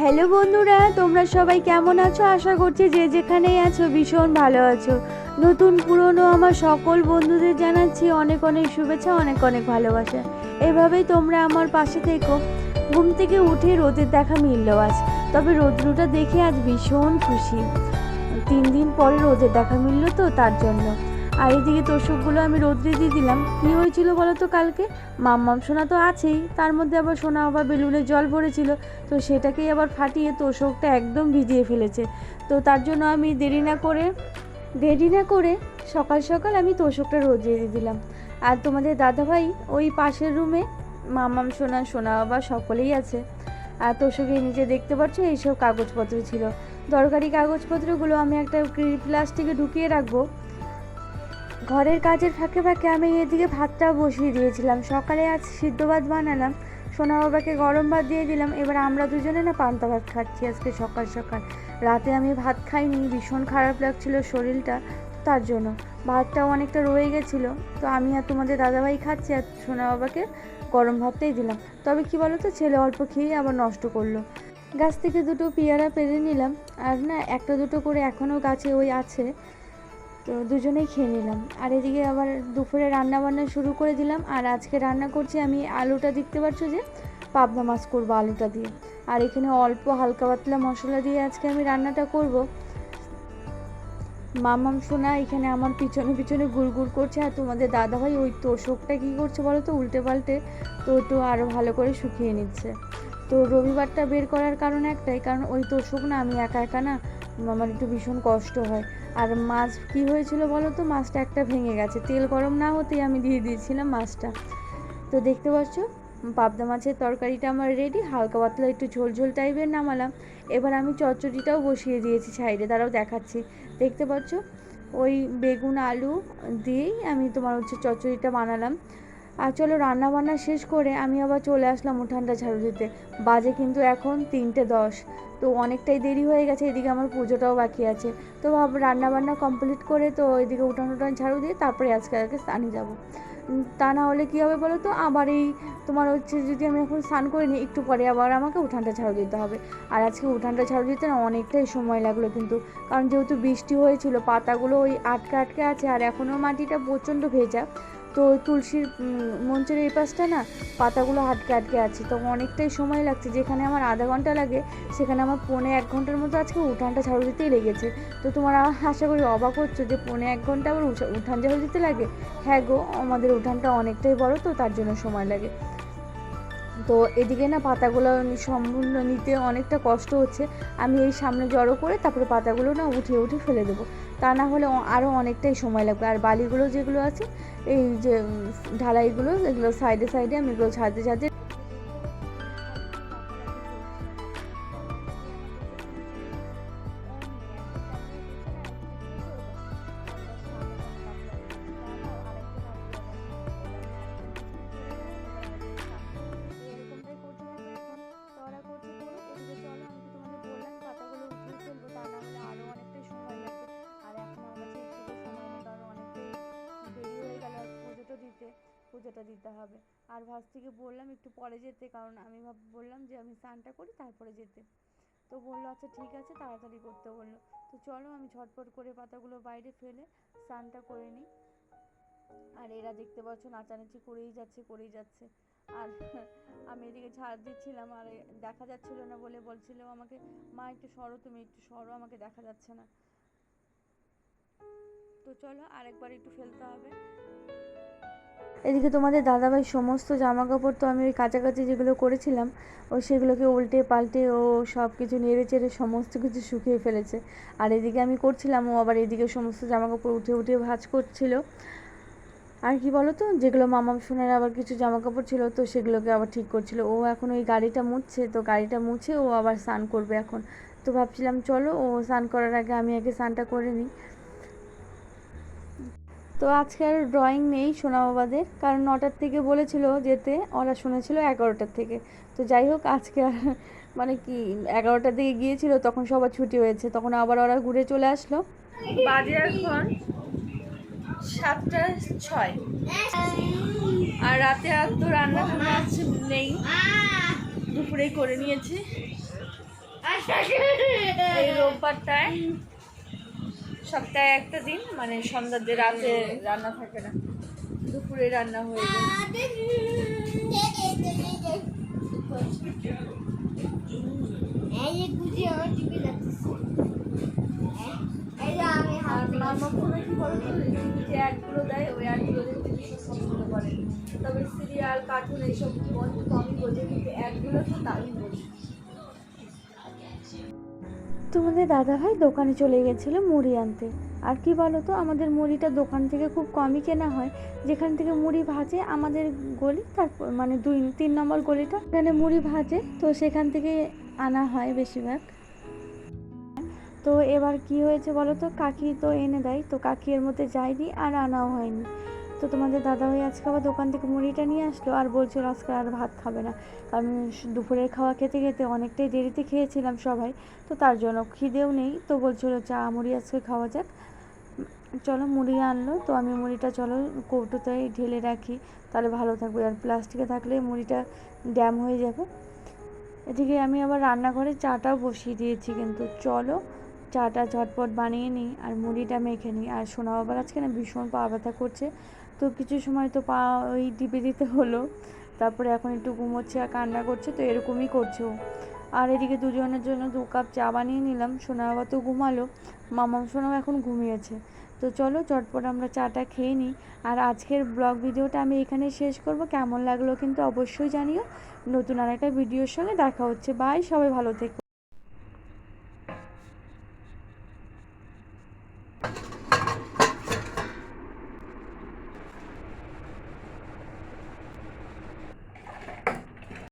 Hello বন্ধুরা, তোমরা সবাই কেমন আছো? আশা করছি যে যেখানেই আছো ভীষণ ভালো আছো। নতুন, পুরনো আমার সকল বন্ধুদের জানাচ্ছি অনেক অনেক শুভেচ্ছা, অনেক অনেক ভালোবাসা। এভাবেই তোমরা আমার পাশে থেকো। ঘুম থেকে উঠে রোদের দেখা মিললো আজ। তবে রোদ্রুটা দেখে আজ ভীষণ খুশি। তিন দিন পরে রোদের দেখা মিললো তো তার জন্য। আর এদিকে তোষকগুলো আমি রোদ্রে দিয়ে দিলাম। কী হয়েছিল বলো তো কালকে? মাম্মাম সোনা তো আছেই। তার মধ্যে আবার সোনা আবার বেলুনে জল ভরেছিল। তো সেটাকেই আবার ফাটিয়ে তোষকটা একদম ভিজিয়ে ফেলেছে। তো তার জন্য আমি দেরি না করে, দেরি না করে সকাল সকাল আমি তোষকটা রোদে দিয়ে দিলাম। আর তোমাদের দাদাভাই ওই পাশের রুমে মামাম সোনা সোনা বাবা সকলেই আছে। আর তোষকে নিচে দেখতে পাচ্ছ, এইসব কাগজপত্র ছিল। দরকারি কাগজপত্রগুলো আমি একটা প্লাস্টিকে ঢুকিয়ে রাখব। ঘরের কাজের ফাঁকে ফাঁকে আমি এদিকে ভাতটা বসিয়ে দিয়েছিলাম। সকালে আজ সিদ্ধ ভাত বানালাম, সোনা বাবাকে গরম ভাত দিয়ে দিলাম। এবার আমরা দুজনে না পান্তা ভাত খাচ্ছি আজকে সকাল সকাল। রাতে আমি ভাত খাইনি, ভীষণ খারাপ লাগছিল শরীরটা তার জন্য। ভাতটাও অনেকটা রয়ে গেছিল। তো আমি আর তোমাদের দাদাভাই খাচ্ছি আর সোনা বাবাকে গরম ভাতটাই দিলাম। তবে কি বলো তো ছেলে অল্প খেয়ে আবার নষ্ট করল। গাছ থেকে দুটো পেয়ারা পেরে নিলাম। আর না, একটা দুটো করে এখনও গাছে ওই আছে। তো দুজনেই খেয়ে নিলাম। আর এদিকে আবার দুপুরে রান্না বান্না শুরু করে দিলাম। আর আজকে রান্না করছি আমি আলুটা, দেখতে পাচ্ছ যে পাবনা মাছ করব আলুটা দিয়ে। আর এখানে অল্প হালকা পাতলা মশলা দিয়ে আজকে আমি রান্নাটা করব। মামাম সোনা এখানে আমার পিছনে পিছনে গুড় করছে। আর তোমাদের দাদাভাই ওই তোষকটা কী করছে বলো তো? উল্টে পাল্টে তো একটু আরও ভালো করে শুকিয়ে নিচ্ছে। তো রবিবারটা বের করার কারণ একটাই, কারণ ওই তোষক না আমি একা একা না আমার একটু ভীষণ কষ্ট হয়। আর মাছ কি হয়েছিল বলো তো? মাছটা একটা ভেঙে গেছে। তেল গরম না হতেই আমি দিয়ে দিয়েছিলাম মাছটা। তো দেখতে পাচ্ছ? পাবদা মাছের তরকারিটা আমার রেডি হালকা পাতলা একটু ঝোল ঝোল টাইপের নামালাম। এবার আমি চচ্চড়িটাও বসিয়ে দিয়েছি সাইডে। তারাও দেখাচ্ছি। দেখতে পাচ্ছ? ওই বেগুন আলু দিয়েই আমি তোমার হচ্ছে চচ্চড়িটা বানালাম। আর চলো রান্না বান্না শেষ করে আমি আবার চলে আসলাম উঠানটা ঝাড়ু দিতে। বাজে কিন্তু এখন তিনটে দশ। তো অনেকটাই দেরি হয়ে গেছে, এদিকে আমার পুজোটাও বাকি আছে। তো ভাব রান্নাবান্না কমপ্লিট করে তো এদিকে উঠান উঠান ঝাড়ু দিয়ে তারপরে আজকে আজকে স্নানে যাব। তা না হলে কী হবে বলো তো? আবার এই তোমার হচ্ছে যদি আমি এখন স্নান করে নিই একটু পরে আবার আমাকে উঠানটা ঝাড়ু দিতে হবে। আর আজকে উঠানটা ঝাড়ু দিতে না অনেকটাই সময় লাগল কিন্তু। কারণ যেহেতু বৃষ্টি হয়েছিল, পাতাগুলো ওই আটকে আটকে আছে আর এখনও মাটিটা প্রচণ্ড ভেজা। তো তুলসীর মঞ্চের এই পাশটা না পাতাগুলো আটকে আটকে আছে। তো অনেকটাই সময় লাগছে। যেখানে আমার আধা ঘণ্টা লাগে, সেখানে আমার পৌনে এক ঘণ্টার মতো আজকে উঠানটা ঝাড়ু দিতেই লেগেছে। তো তোমার আশা করি অবাক হচ্ছে যে পৌনে এক ঘণ্টা আবার উঠা- উঠান ঝাড়ু দিতে লাগে? হ্যাঁ গো, আমাদের উঠানটা অনেকটাই বড়, তো তার জন্য সময় লাগে। তো এদিকে না পাতাগুলো সম্পূর্ণ নিতে অনেকটা কষ্ট হচ্ছে। আমি এই সামনে জড়ো করে তারপরে পাতাগুলো না উঠিয়ে উঠে ফেলে দেবো। তা না হলে আরও অনেকটাই সময় লাগবে। আর বালিগুলো যেগুলো আছে এই যে ঢালাইগুলো এগুলো সাইডে সাইডে আমি এগুলো ছাড়তে ছাড়তে দিতে হবে। আর ভাস্তিকে বললাম একটু পরে যেতে, কারণ আমি ভাব, বললাম যে আমি স্নানটা করি, তারপরে যেতে। তো বলল আচ্ছা ঠিক আছে, তাড়াতাড়ি করতে বলল। তো চলো, আমি ঝটপট করে পাতাগুলো বাইরে ফেলে স্নানটা করে নিই। আর এরা দেখতে পাচ্ছ, নাচানাচি করেই যাচ্ছে করেই যাচ্ছে। আর আমি এদিকে ঝাড় দিচ্ছিলাম, আর দেখা যাচ্ছিল না বলে বলছিল আমাকে, মা, একটু সরো তুমি, একটু সরো, আমাকে দেখা যাচ্ছে না। তো চলো, আরেকবার একটু ফেলতে হবে। এদিকে তোমাদের দাদাভাই সমস্ত জামা কাপড় তো আমি ওই কাছাকাছি যেগুলো করেছিলাম, ও সেগুলোকে উল্টে পাল্টে ও সব কিছু নেড়ে চেড়ে সমস্ত কিছু শুকিয়ে ফেলেছে। আর এদিকে আমি করছিলাম, ও আবার এদিকে সমস্ত জামা কাপড় উঠে উঠে ভাঁজ করছিল। আর কি বলো তো যেগুলো মামাম সোনার আবার কিছু জামা কাপড় ছিল, তো সেগুলোকে আবার ঠিক করছিল। ও এখন ওই গাড়িটা মুছছে, তো গাড়িটা মুছে ও আবার স্নান করবে এখন। তো ভাবছিলাম, চলো ও স্নান করার আগে আমি আগে স্নানটা করে নিই। তো আজকে আর ড্রয়িং নেই সোনাবাবাদের কারণ নটার থেকে বলেছিল যেতে, ওরা শুনেছিল এগারোটার থেকে। তো যাই হোক, আজকে আর মানে কি, এগারোটার দিকে গিয়েছিল, তখন সবার ছুটি হয়েছে, তখন আবার ওরা ঘুরে চলে আসলো। বাজে এখন সাতটা ছয়। আর রাতে আর তো রান্না আছে নেই। দুপুরেই করে নিয়েছি। এই রোববারটায় সপ্তাহে একটা দিন মানে সন্ধ্যার দিয়ে রাতে রান্না থাকে না। দুপুরে রান্না হয়ে অ্যাডগুলো দেয়, ওই অ্যাডগুলো পছন্দ তবে সিরিয়াল কার্টুন এইসব অনেক কমই বোঝে, কিন্তু অ্যাডগুলো তো দারুণ বোঝে। তোমাদের দাদাভাই দোকানে চলে গেছিল মুড়ি আনতে। আর কি বলো তো আমাদের মুড়িটা দোকান থেকে খুব কমই কেনা হয়। যেখান থেকে মুড়ি ভাজে আমাদের গলি, তারপর মানে দুই, তিন নম্বর গলিটা। এখানে মুড়ি ভাজে, তো সেখান থেকে আনা হয় বেশিরভাগ। তো এবার কি হয়েছে বলো তো কাকি তো এনে দেয়, তো কাকি এর মধ্যে যায়নি আর আনাও হয়নি। তো তোমাদের দাদা ভাই আজকে আবার দোকান থেকে মুড়িটা নিয়ে আসলো আর বলছিল আজকে আর ভাত খাবে না। কারণ দুপুরের খাওয়া খেতে খেতে অনেকটাই দেরিতে খেয়েছিলাম সবাই, তো তার জন্য খিদেও নেই। তো বলছিল চা, মুড়ি আজকে খাওয়া যাক। চলো মুড়ি আনলো, তো আমি মুড়িটা চলো কৌটোতে ঢেলে রাখি। তাহলে ভালো থাকবে। আর প্লাস্টিকে থাকলে মুড়িটা ড্যাম হয়ে যাবে। এদিকে আমি আবার রান্নাঘরে চাটাও বসিয়ে দিয়েছি কিন্তু চলো চাটা ঝটপট বানিয়ে নিই আর মুড়িটা মেখে নিই। আর সোনা বাবার আজকে না ভীষণ পা ব্যথা করছে। তো কিছু সময় তো পা ওই টিপে দিতে হলো। তারপরে এখন একটু ঘুমোচ্ছে আর কান্না করছে, তো এরকমই করছে আর এদিকে দুজনের জন্য দু কাপ চা বানিয়ে নিলাম সোনা বাবা তো ঘুমালো, মামাম সোনাও এখন ঘুমিয়েছে। তো চলো চটপট আমরা চাটা খেয়ে নিই। আর আজকের ব্লগ ভিডিওটা আমি এখানে শেষ করব। কেমন লাগল কিন্তু অবশ্যই জানিও। নতুন আর একটা ভিডিওর সঙ্গে দেখা হচ্ছে। বাই, সবাই ভালো থেকো।